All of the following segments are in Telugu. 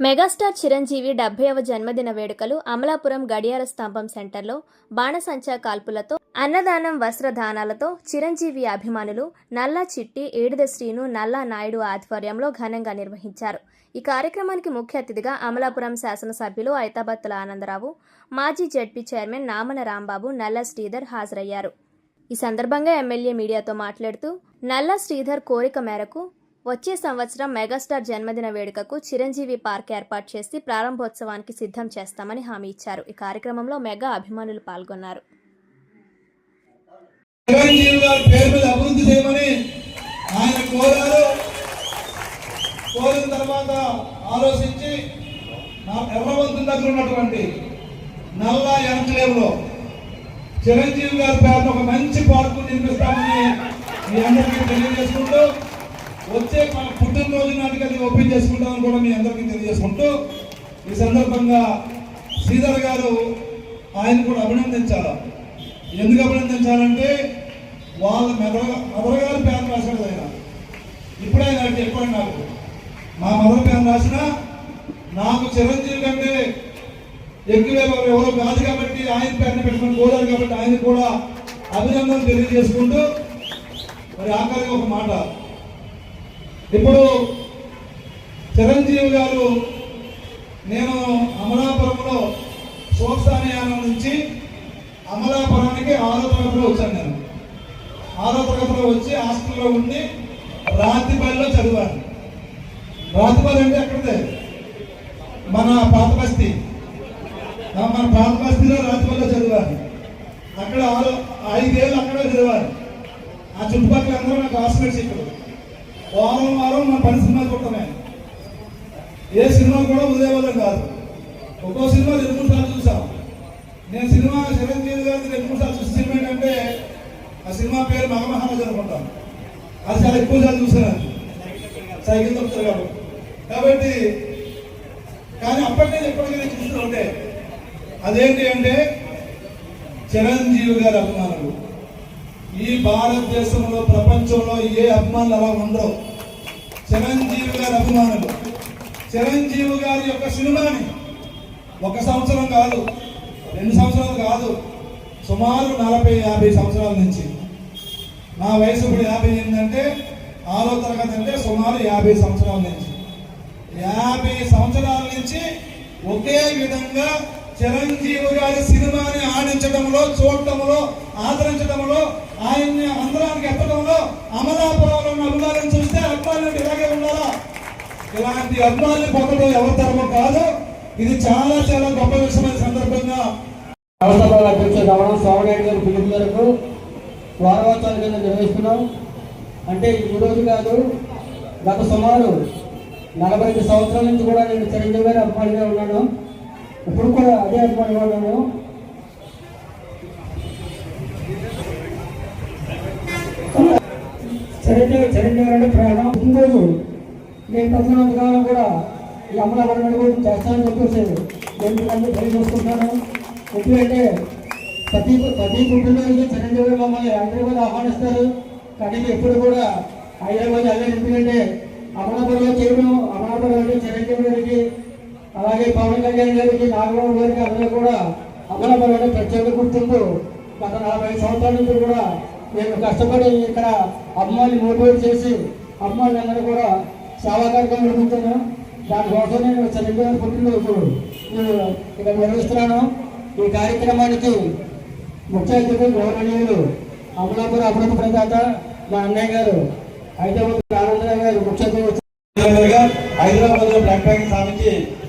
మెగాస్టార్ చిరంజీవి డెబ్బైవ జన్మదిన వేడుకలు అమలాపురం గడియార స్తంభం సెంటర్లో బాణసంచా కాల్పులతో అన్నదానం వస్త్రదానాలతో చిరంజీవి అభిమానులు నల్లా చిట్టి ఏడిద శ్రీను నల్లా నాయుడు ఆధ్వర్యంలో ఘనంగా నిర్వహించారు. ఈ కార్యక్రమానికి ముఖ్య అతిథిగా అమలాపురం శాసనసభ్యులు ఐతాబత్తుల ఆనందరావు మాజీ జడ్పీ చైర్మన్ నామన రాంబాబు నల్లా శ్రీధర్ హాజరయ్యారు. ఈ సందర్భంగా ఎమ్మెల్యే మీడియాతో మాట్లాడుతూ నల్లా శ్రీధర్ కోరిక మేరకు వచ్చే సంవత్సరం మెగాస్టార్ జన్మదిన వేడుకకు చిరంజీవి పార్క్ ఏర్పాటు చేసి ప్రారంభోత్సవానికి సిద్ధం చేస్తామని హామీ ఇచ్చారు. ఈ కార్యక్రమంలో మెగా అభిమానులు పాల్గొన్నారు. చిరంజీవి గారి పేరు తర్వాత ఆలోచించి దగ్గర ఉన్నటువంటి నల్ల ఎనకలేవులో చిరంజీవి గారి పేరున ఒక మంచి పార్కు నిర్మిస్తామని మీ అందరికీ తెలియజేసుకుంటూ వచ్చే మన పుట్టినరోజు నాటికి అది ఓపెన్ చేసుకుంటామని కూడా మీ అందరికీ తెలియజేసుకుంటూ ఈ సందర్భంగా శ్రీధర్ గారు ఆయన కూడా అభినందించాలి. ఎందుకు అభినందించాలంటే వాళ్ళ మెదర మెదరగారు పేరు రాశాడు ఆయన. ఇప్పుడే ఆయన చెప్పండి నాకు? మా మదర్ పేరు రాసిన నాకు చిరంజీవి కంటే ఎక్కువ ఎవరో కాదు కాబట్టి ఆయన పేరుని పెట్టుకుని కోరారు కాబట్టి ఆయన కూడా అభినందనలు తెలియజేసుకుంటూ మరి ఆఖరిగా ఒక మాట ఇప్పుడు చిరంజీవి గారు నేను అమలాపురంలో సోత్సానయానం నుంచి అమలాపురానికి ఆరో తరగతిలో వచ్చాను నేను. ఆరో తరగతిలో వచ్చి హాస్టల్లో ఉండి రాతిపల్లిలో చదివాను. రాతిపల్లి అంటే ఎక్కడిదే? మన పాత బస్తీ. మన పాత బస్తీలో రాతిపల్లిలో చదివాను. అక్కడ ఆరో ఐదేళ్ళు అక్కడే చదివాను. ఆ చుట్టుపక్కల అందరూ నాకు హాస్టల్స్ ఇక్కడ వారం వారం మన పని సినిమా చూడటమే. ఏ సినిమా కూడా ఉదయవాదం కాదు. ఒక్కో సినిమా రెండు మూడు సార్లు చూసాం. నేను సినిమా చిరంజీవి గారిని రెండు మూడు సార్లు చూసిన సినిమా ఏంటంటే ఆ సినిమా పేరు మగమహారాజు అనుకుంటాను అది చాలా ఎక్కువ సార్లు చూసాను సైకిల్ దొరుకుతారు కాబట్టి. కాబట్టి కానీ అప్పటి నుంచి ఎప్పటికైనా నేను చూస్తూ ఉంటే అదేంటి అంటే చిరంజీవి గారి అభిమానులు. ఈ భారతదేశంలో ప్రపంచంలో ఏ అభిమానులు అలా ఉండరు. చిరంజీవి గారి అభిమానులు. చిరంజీవి గారి యొక్క సినిమాని ఒక సంవత్సరం కాదు రెండు సంవత్సరాలు కాదు సుమారు నలభై యాభై సంవత్సరాల నుంచి. నా వయసు ఇప్పుడు యాభై ఏంటంటే ఆరో తరగతి అంటే సుమారు యాభై సంవత్సరాల నుంచి. యాభై సంవత్సరాల నుంచి ఒకే విధంగా చిరంజీవి గారి సినిమాని ఆడించడంలో చూడటంలో ఆదరించడంలో ఆయన్ని అమలాపురంలో ఉన్న అభిమానులు చూస్తే అభిమానులు ఇలాగే ఉండాలా ఇలాంటి అభిమానులు పొందడం ఎవరి తరమో కాదు. ఇది చాలా చాలా గొప్ప విషయమైన సందర్భంగా వ్యవస్థల అధ్యక్షుడు రమణ స్వామినాయుడు గారి పిలుపు మేరకు వారవత్సరాలు కింద నిర్వహిస్తున్నాం. అంటే ఈ రోజు కాదు గత సుమారు నలభై ఐదు సంవత్సరాల నుంచి కూడా నేను చిరంజీవి గారి అభిమానిగా ఉన్నాను. ఇప్పుడు కూడా అదే అభిమానిగా ఉన్నాను. చిరంజీవి చిరంజీవి గారి ప్రయాణం ముందు నేను పద్నాలుగు కాలం కూడా ఈ అమలాపురం గురించి చేస్తానని చెప్పేసి నేను అన్ని తెలియజేసుకుంటాను. ఎందుకంటే ప్రతి ప్రతి కుటుంబానికి చిరంజీవి మమ్మల్ని హైదరాబాద్ ఆహ్వానిస్తారు. కానీ ఎప్పుడు కూడా హైదరాబాద్ వెళ్ళాలి ఎందుకంటే అమలాపురంలో చేయడం అమలాపురం అంటే చిరంజీవి గారికి అలాగే పవన్ కళ్యాణ్ గారికి నాగబాబు గారికి అందరూ కూడా అమలాపురం ప్రత్యేక గుర్తింపు గత నలభై సంవత్సరాల నుంచి కూడా మేము కష్టపడి ఇక్కడ అమ్మాయిని మోటివేట్ చేసి అమ్మాయిలందరూ కూడా సేవా కార్యక్రమం నిర్మించాను దానికోసం నేను చిరంజీవి పుట్టినరోజు నేను ఇక్కడ నిర్వహిస్తున్నాను. ఈ కార్యక్రమానికి ముఖ్య అతిథి గౌరవనీయులు అమలాపురం అభివృద్ధి ప్రదాత మా అన్నయ్య గారు హైదరాబాద్ ఆనందరావు గారు ముఖ్య అతిథి హైదరాబాద్లో బ్లడ్ బ్యాంక్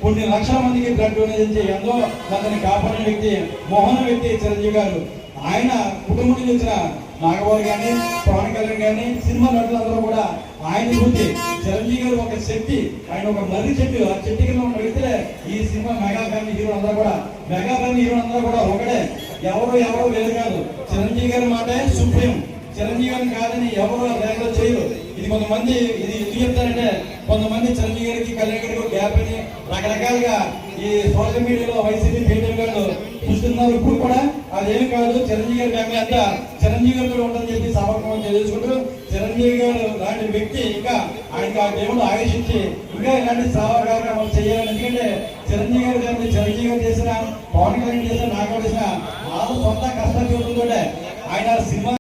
కొన్ని లక్షల మందికి బ్లడ్ డొనేషన్ చేసి ఎంతో అతని కాపాడిన వ్యక్తి మోహన వ్యక్తి చిరంజీవి గారు. ఆయన కుటుంబం నుంచి వచ్చిన నాగబాబు కానీ పవన్ కళ్యాణ్ కానీ సినిమా నటులందరూ కూడా ఆయన చూసి చిరంజీవి గారు ఒక శక్తి ఆయన ఒక మర్రి చెట్టు ఆ చెట్టు కింద ఉన్న వ్యక్తులే ఈ సినిమా మెగా ఫ్యామిలీ హీరో అందరూ కూడా. మెగా ఫ్యామిలీ హీరో అందరూ కూడా ఒకటే. ఎవరు ఎవరు వేరు కాదు. చిరంజీవి గారి మాటే సుప్రీం. చిరంజీవి గారిని కాదని ఎవరు రేఖలు చేయరు. ఇది కొంతమంది ఇది ఎందుకు చెప్తారంటే కొంతమంది చిరంజీవి గారికి కళ్యాణ్ గారికి గ్యాప్ అని రకరకాలుగా ఈ సోషల్ మీడియాలో వైసీపీ పేటీఎం గారు చూస్తున్నారు. ఇప్పుడు కూడా అదేం కాదు చిరంజీవి గారి ఫ్యామిలీ అంతా చిరంజీవి గారు కూడా ఉంటుందని చెప్పి సమర్పణ చేసుకుంటూ చిరంజీవి గారు లాంటి వ్యక్తి ఇంకా ఆయనకి ఆ దేవుడు ఆయుష్ ఇంకా ఇలాంటి సేవా కార్యక్రమాలు చేయాలని ఎందుకంటే చిరంజీవి గారు ఫ్యామిలీ చిరంజీవి గారు చేసిన పవన్ కళ్యాణ్ చేసిన నాకు చేసిన వాళ్ళ సొంత కష్ట చూపుతుంటే ఆయన సినిమా